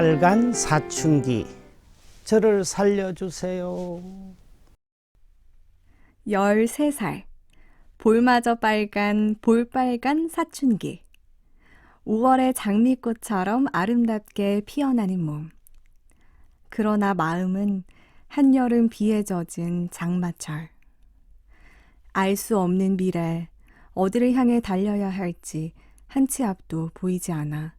빨간 사춘기 저를 살려주세요. 13살. 볼마저 빨간 볼빨간 사춘기. 5월의 장미꽃처럼 아름답게 피어나는 몸. 그러나 마음은 한여름 비에 젖은 장마철. 알 수 없는 미래, 어디를 향해 달려야 할지 한 치 앞도 보이지 않아.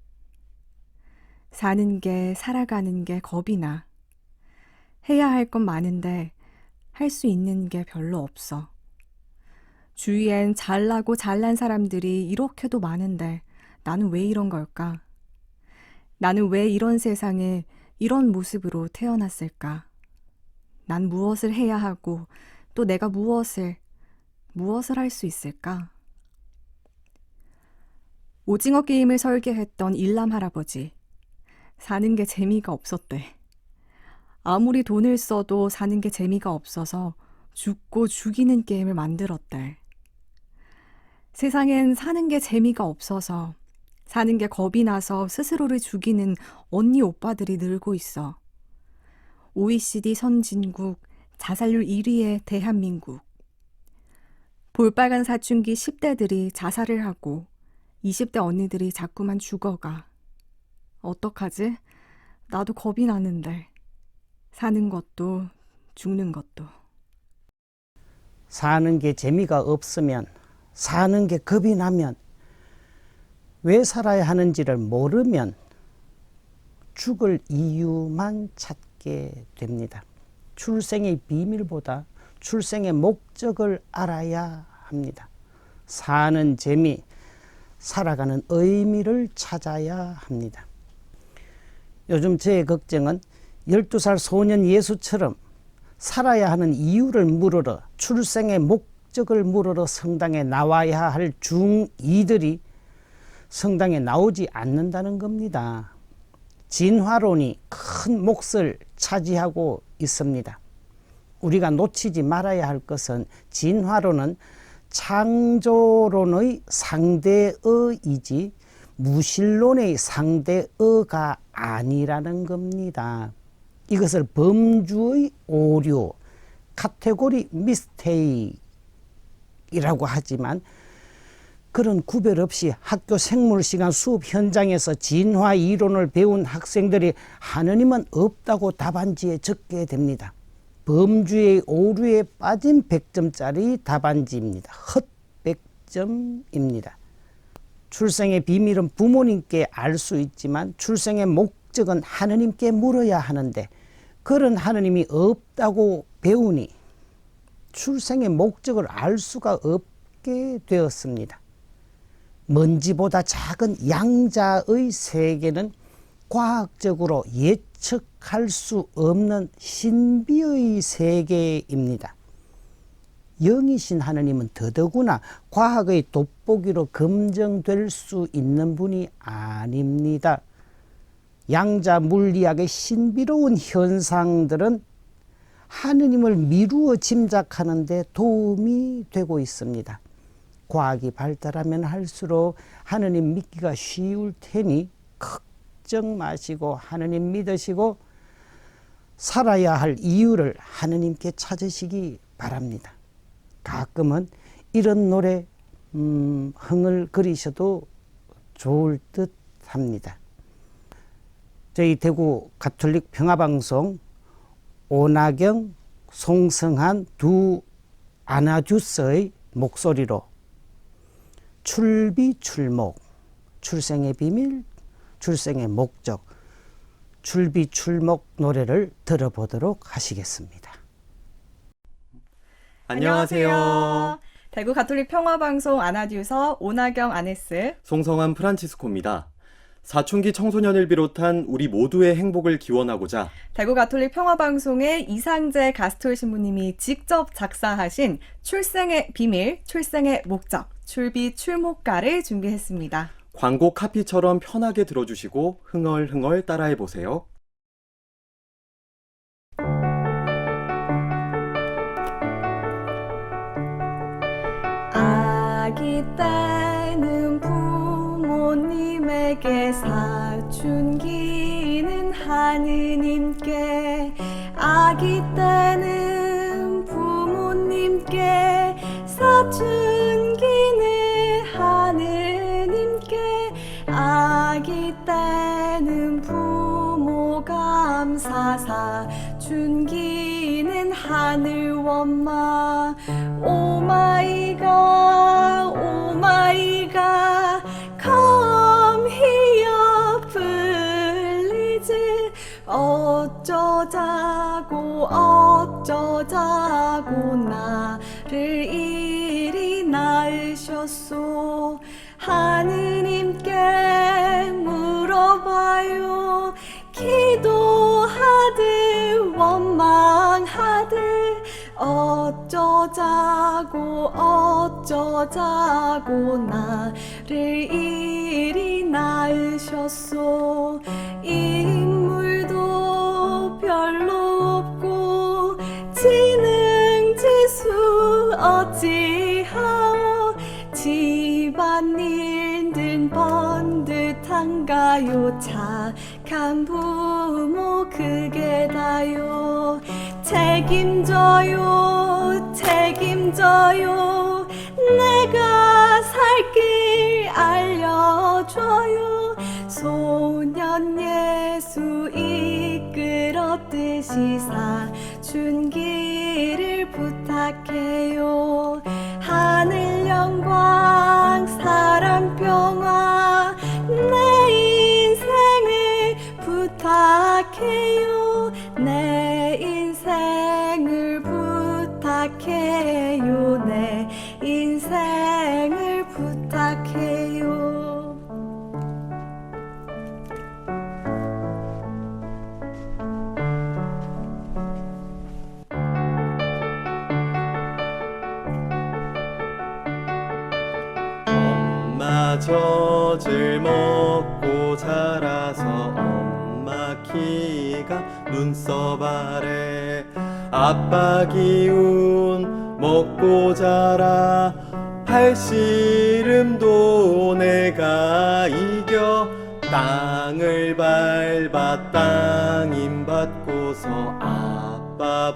사는 게, 살아가는 게 겁이 나. 해야 할 건 많은데 할 수 있는 게 별로 없어. 주위엔 잘나고 잘난 사람들이 이렇게도 많은데 나는 왜 이런 걸까? 나는 왜 이런 세상에 이런 모습으로 태어났을까? 난 무엇을 해야 하고 또 내가 무엇을, 무엇을 할 수 있을까? 오징어 게임을 설계했던 일남 할아버지. 사는 게 재미가 없었대. 아무리 돈을 써도 사는 게 재미가 없어서 죽고 죽이는 게임을 만들었대. 세상엔 사는 게 재미가 없어서 사는 게 겁이 나서 스스로를 죽이는 언니 오빠들이 늘고 있어. OECD 선진국 자살률 1위의 대한민국. 볼빨간 사춘기 10대들이 자살을 하고 20대 언니들이 자꾸만 죽어가. 어떡하지? 나도 겁이 나는데. 사는 것도 죽는 것도. 사는 게 재미가 없으면 사는 게 겁이 나면 왜 살아야 하는지를 모르면 죽을 이유만 찾게 됩니다. 출생의 비밀보다 출생의 목적을 알아야 합니다. 사는 재미, 살아가는 의미를 찾아야 합니다. 요즘 제 걱정은 12살 소년 예수처럼 살아야 하는 이유를 물으러 출생의 목적을 물으러 성당에 나와야 할 중2들이 성당에 나오지 않는다는 겁니다. 진화론이 큰 몫을 차지하고 있습니다. 우리가 놓치지 말아야 할 것은 진화론은 창조론의 상대어이지 무신론의 상대어가 아니라는 겁니다. 이것을 범주의 오류, 카테고리 미스테이크이라고 하지만 그런 구별 없이 학교 생물 시간 수업 현장에서 진화 이론을 배운 학생들이 하느님은 없다고 답안지에 적게 됩니다. 범주의 오류에 빠진 100점짜리 답안지입니다. 헛 100점입니다. 출생의 비밀은 부모님께 알 수 있지만 출생의 목적은 하느님께 물어야 하는데 그런 하느님이 없다고 배우니 출생의 목적을 알 수가 없게 되었습니다. 먼지보다 작은 양자의 세계는 과학적으로 예측할 수 없는 신비의 세계입니다. 영이신 하느님은 더더구나 과학의 돋보기로 검증될 수 있는 분이 아닙니다. 양자 물리학의 신비로운 현상들은 하느님을 미루어 짐작하는데 도움이 되고 있습니다. 과학이 발달하면 할수록 하느님 믿기가 쉬울 테니 걱정 마시고 하느님 믿으시고 살아야 할 이유를 하느님께 찾으시기 바랍니다. 가끔은 이런 노래 음, 흥을 그리셔도 좋을 듯 합니다. 저희 대구 가톨릭 평화방송 오나경, 송성한 두 아나주스의 목소리로 출비 출목, 출생의 비밀, 출생의 목적, 출비 출목 노래를 들어보도록 하시겠습니다. 안녕하세요. 대구 가톨릭 평화방송 아나듀서 오나경 아네스. 송성환 프란치스코입니다. 사춘기 청소년을 비롯한 우리 모두의 행복을 기원하고자 대구 가톨릭 평화방송의 이상재 가스톨 신부님이 직접 작사하신 출생의 비밀, 출생의 목적, 출비 출목가를 준비했습니다. 광고 카피처럼 편하게 들어주시고 흥얼흥얼 따라해 보세요. 아기 때는 부모님에게 사춘기는 하느님께 아기 때는 부모님께 사춘기는 하느님께 아기 때는 부모 감사 사춘기는 하늘 원마 오마이가 어쩌자고 어쩌자고 나를 이리 낳으셨소. 하느님께 물어봐요. 기도하듯 원망하듯 어쩌자고 어쩌자고 나를 이리 낳으셨소. 인 내 인생을 부탁해요. 젖을 먹고 자라서 엄마 키가 눈썹 아래 아빠 기운 먹고 자라 팔씨름도 내가 이겨 땅을 밟아 땅임 받고서 아빠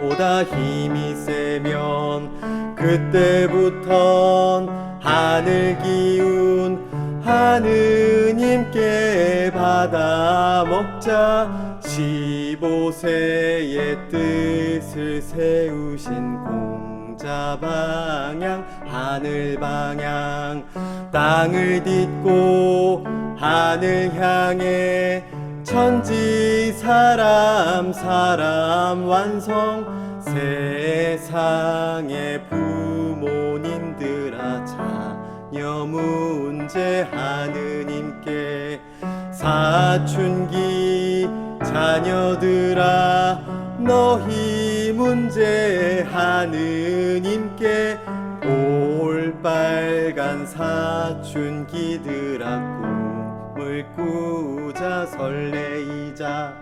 보다 힘이 세면 그때부턴 하늘 기운 하느님께 받아 먹자 15세의 뜻을 세우신 공자 방향 하늘 방향 땅을 딛고 하늘 향해 천지 사람 사람 완성 세상의 부모님들아 자녀 문제 하느님께 사춘기 자녀들아 너희 문제 하느님께 볼빨간 사춘기들아 꿈을 꾸자 설레이자.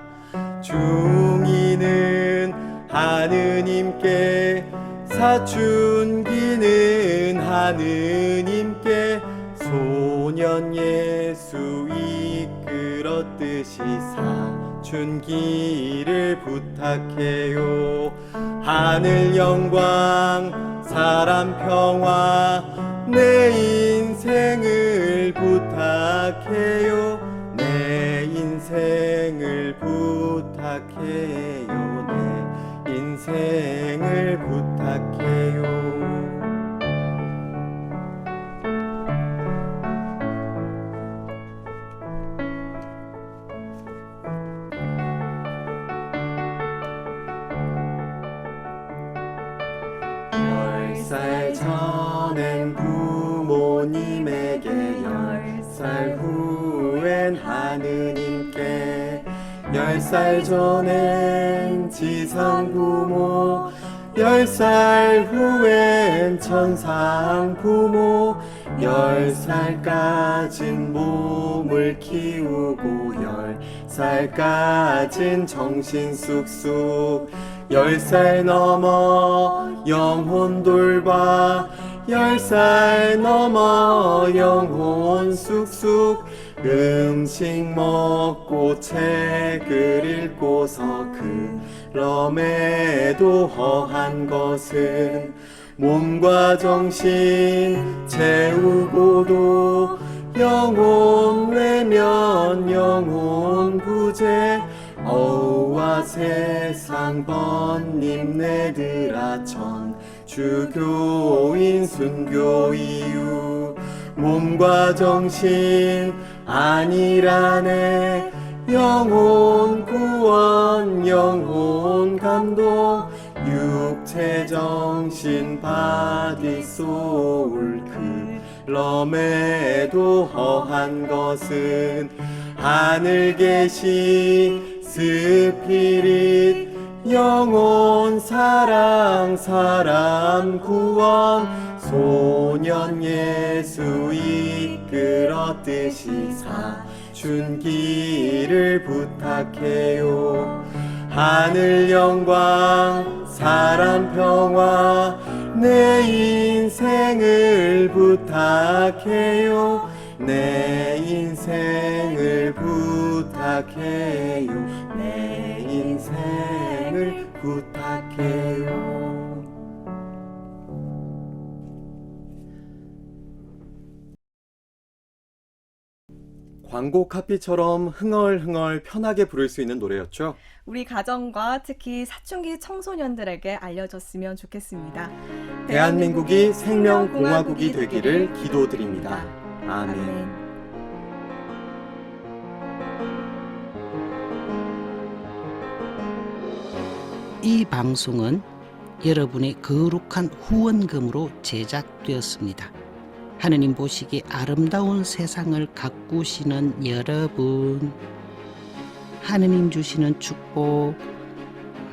중이는 하느님께 사춘기는 하느님께 소년 예수 이끌었듯이 사 춘기를 부탁해요. 하늘 영광 사람 평화 내 인생을 부탁해요. 내 인생을 부탁해요. 내 인생 열 살 전엔 지상 부모 열 살 후엔 천상 부모 열 살까진 몸을 키우고 열 살까진 정신 쑥쑥 열 살 넘어 영혼 돌봐 열 살 넘어 영혼 쑥쑥 음식 먹고 책을 읽고서 그럼에도 허한 것은 몸과 정신 채우고도 영혼 외면 영혼 부재 어우와 세상 번님네들아 천 주교인 순교 이유 몸과 정신 아니라네. 영혼 구원 영혼 감동. 육체 정신 바디 소울. 그럼에도 허한 것은 하늘 계시 스피릿. 영혼 사랑 사람 구원 소년 예수 이끌었듯이 사춘기를 부탁해요. 하늘 영광 사람 평화 내 인생을 부탁해요. 내 인생을 부탁해요 광고 카피처럼 흥얼흥얼 편하게 부를 수 있는 노래였죠. 우리 가정과 특히 사춘기 청소년들에게 알려졌으면 좋겠습니다. 대한민국이 생명공화국이 되기를 기도드립니다. 아멘. 아멘. 이 방송은 여러분의 거룩한 후원금으로 제작되었습니다. 하느님 보시기 아름다운 세상을 가꾸시는 여러분, 하느님 주시는 축복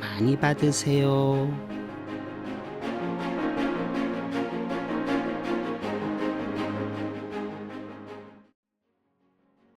많이 받으세요.